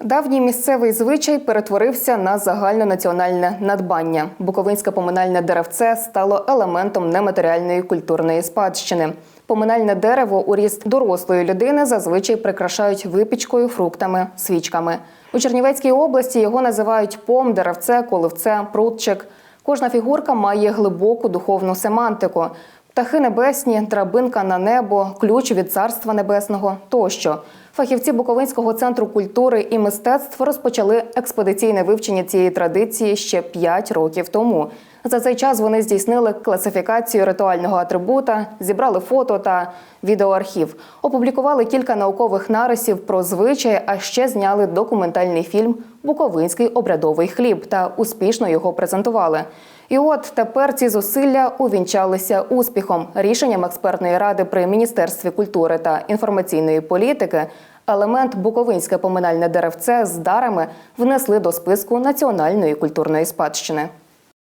Давній місцевий звичай перетворився на загальнонаціональне надбання. Буковинське поминальне деревце стало елементом нематеріальної культурної спадщини. Поминальне дерево у ріст дорослої людини зазвичай прикрашають випічкою, фруктами, свічками. У Чернівецькій області його називають пом, деревце, коливце, прутчик. Кожна фігурка має глибоку духовну семантику. Птахи небесні, драбинка на небо, ключ від царства небесного тощо. Фахівці Буковинського центру культури і мистецтв розпочали експедиційне вивчення цієї традиції ще 5 років тому. За цей час вони здійснили класифікацію ритуального атрибута, зібрали фото та відеоархів, опублікували кілька наукових нарисів про звичаї, а ще зняли документальний фільм Буковинський обрядовий хліб та успішно його презентували. І от тепер ці зусилля увінчалися успіхом. Рішенням експертної ради при міністерстві культури та інформаційної політики елемент Буковинське поминальне деревце з дарами внесли до списку національної культурної спадщини.